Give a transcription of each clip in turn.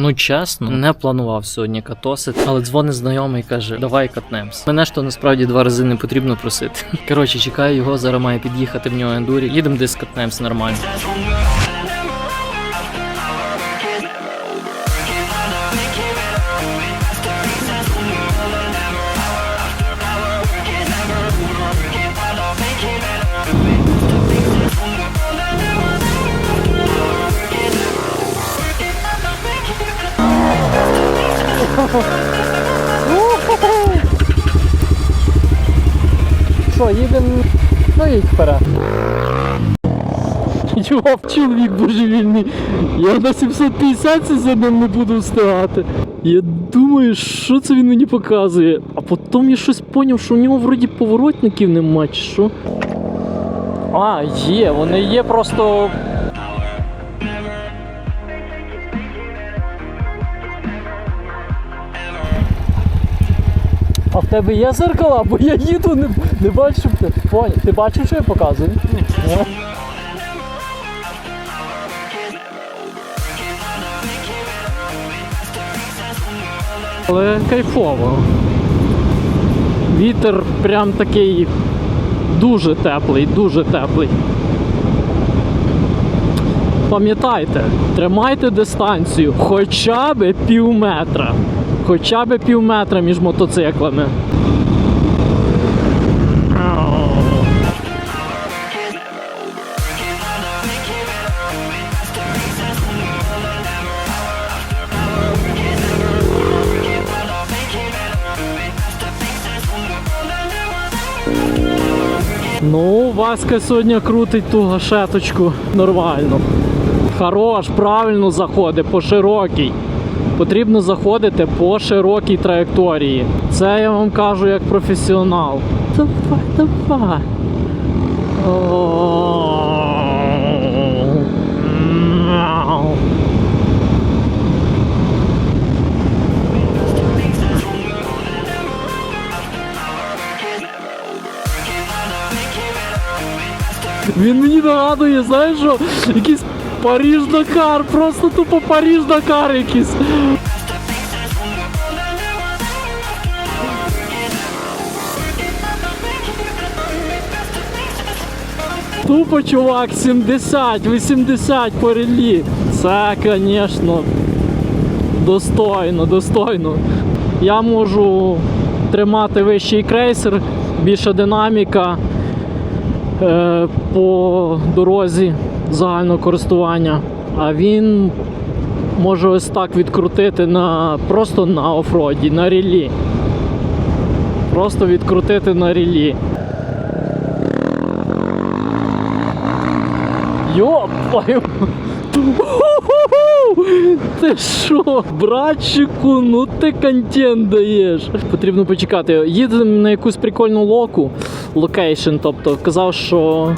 Ну чесно, не планував сьогодні катосити, але дзвонить знайомий і каже: давай катнемось. Мене ж то насправді два рази не потрібно просити. Коротше, чекаю його, зараз має під'їхати в нього ендурі. Їдемо десь катнемось нормально. Що, їдемо? Ну їдь вперед. Йоп, чоловік божевільний. Я на 750 за ним не буду встигати. Я думаю, що це він мені показує. А потім я щось поняв, що у нього вроді поворотників нема, чи що. А, є, вони є просто. А в тебе є зеркала, бо я їду, не, не бачу. Ти, ти бачив, що я показую? Але кайфово. Вітер прям такий дуже теплий, дуже теплий. Пам'ятайте, тримайте дистанцію хоча б пів метра. Хоча б пів метра між мотоциклами. Ну, Васька сьогодні крутить ту гашеточку нормально. Хорош, правильно заходить по широкій. Потрібно заходити по широкій траєкторії. Це я вам кажу як професіонал. Давай, давай. Він мені нагадує, знаєш що? Якийсь Паріж-Дакар, просто тупо Паріж-Дакар якийсь. Тупо, чувак, 70-80 по релі. Це, звісно, достойно, достойно. Я можу тримати вищий крейсер, більша динаміка е, по дорозі загального користування. А він може ось так відкрутити на, просто на офроді, на релі. Просто відкрутити на релі. Йопаю! Ти що, братчику, ну ти контент даєш. Потрібно почекати. Їдемо на якусь прикольну локу, локейшн, тобто казав, що.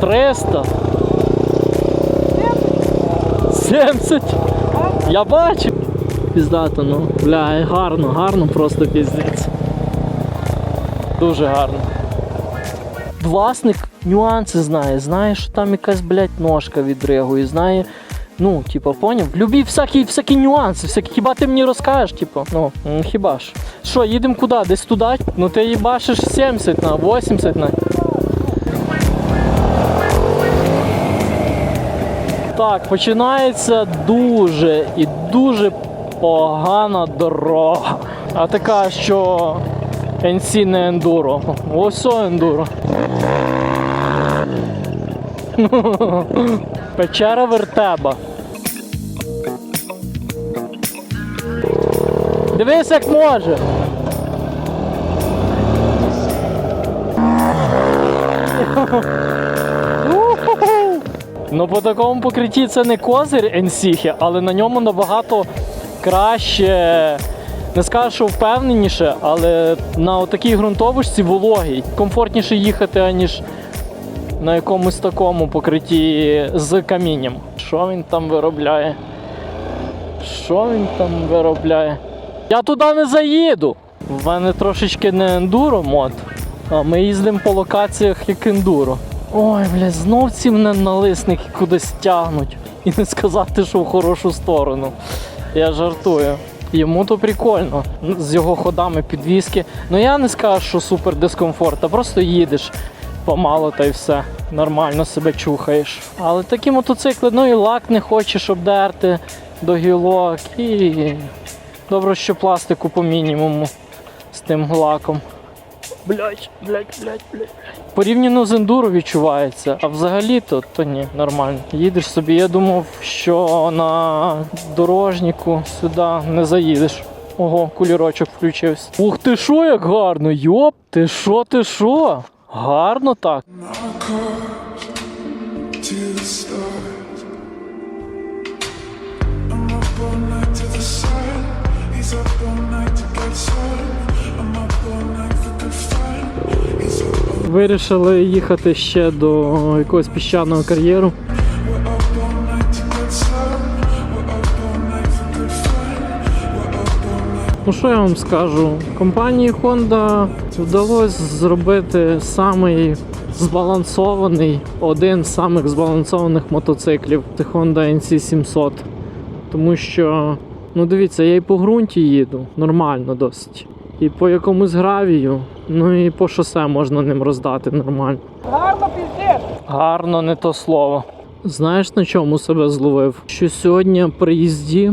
300. 70. Я бачу. Піздато, ну. Бля, гарно, гарно, просто піздець. Дуже гарно. Власник нюанси знає, знає, що там якась, блядь, ножка відригує, знає. Ну, типу, поняв? Любі всякі, всякі нюанси, всякі, хіба ти мені розкажеш, типу, ну, хіба ж. Що, їдемо куди? Десь туди? Ну ти їбашиш 70 на 80 на. Так, починається дуже і дуже погана дорога. А така, що NC не ендуро. Ось ендуро. Печера вертеба. Дивись, як може. Ну по такому покритті це не козир NC, але на ньому набагато краще. Не скажу, що впевненіше, але на такій ґрунтовочці вологій комфортніше їхати, аніж на якомусь такому покритті з камінням. Що він там виробляє? Що він там виробляє? Я туди не заїду. В мене трошечки не ендуро мод, а ми їздимо по локаціях як ендуро. Ой, блядь, знов ці мене налисники кудись тягнуть. І не сказати, що в хорошу сторону. Я жартую. Йому то прикольно з його ходами підвіски. Ну я не скажу, що супер дискомфорт, а просто їдеш помало та й все. Нормально себе чухаєш. Але такі мотоцикли, ну і лак не хочеш обдерти до гілок. І добре, що пластику по мінімуму з тим лаком. Блять, блять, блять, блять. Порівняно з ендуро відчувається, а взагалі то, то ні, нормально. Їдеш собі. Я думав, що на дорожнику сюди не заїдеш. Ого, кулірочок включився. Ух ти що, як гарно! Йоп, ти що, ти що? Гарно так. Вирішили їхати ще до якогось піщаного кар'єру. Ну що я вам скажу? Компанії Honda вдалося зробити самий збалансований, один з самих збалансованих мотоциклів. Honda NC700. Тому що, ну дивіться, я і по ґрунті їду, нормально досить. І по якомусь гравію, ну і по шосе можна ним роздати нормально. Гарно піздець. Гарно, не то слово. Знаєш, на чому себе зловив? Що сьогодні при їзді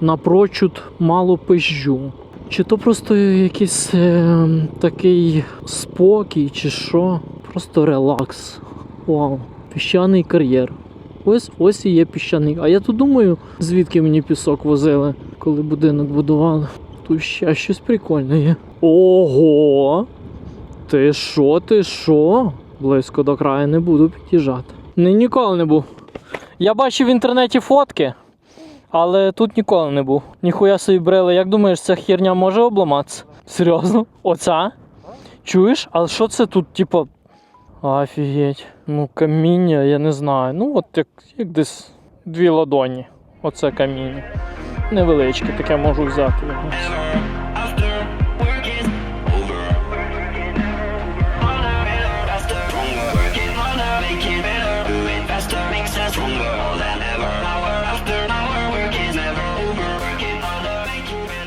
напрочуд мало пизжу. Чи то просто якийсь е, такий спокій, чи що? Просто релакс. Вау, піщаний кар'єр. Ось ось і є піщаний. А я тут думаю, звідки мені пісок возили, коли будинок будували. Тут ще щось прикольне є. Ого! Ти що, ти що? Близько до краю не буду під'їжджати. Не, ніколи не був. Я бачив в інтернеті фотки, але тут ніколи не був. Ніхуя собі брили. Як думаєш, ця херня може обламатися? Серйозно? Оця? Чуєш? Але що це тут, типу. Офігеть. Ну, каміння, я не знаю. Ну, от як, як десь дві ладоні. Оце каміння. Невеличке, таке можу взяти.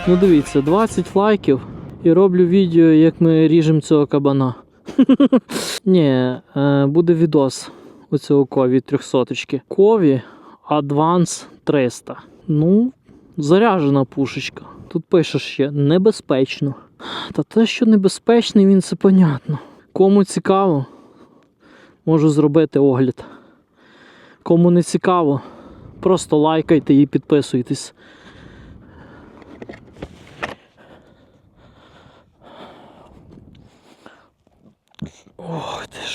Ну дивіться, 20 лайків і роблю відео, як ми ріжемо цього кабана. Ні, е, буде відос оцього кові 300 Кові Advance 300. Ну, заряжена пушечка. Тут пише ще небезпечно. Та те, що небезпечний, він це понятно. Кому цікаво, можу зробити огляд. Кому не цікаво, просто лайкайте і підписуйтесь. Ох ти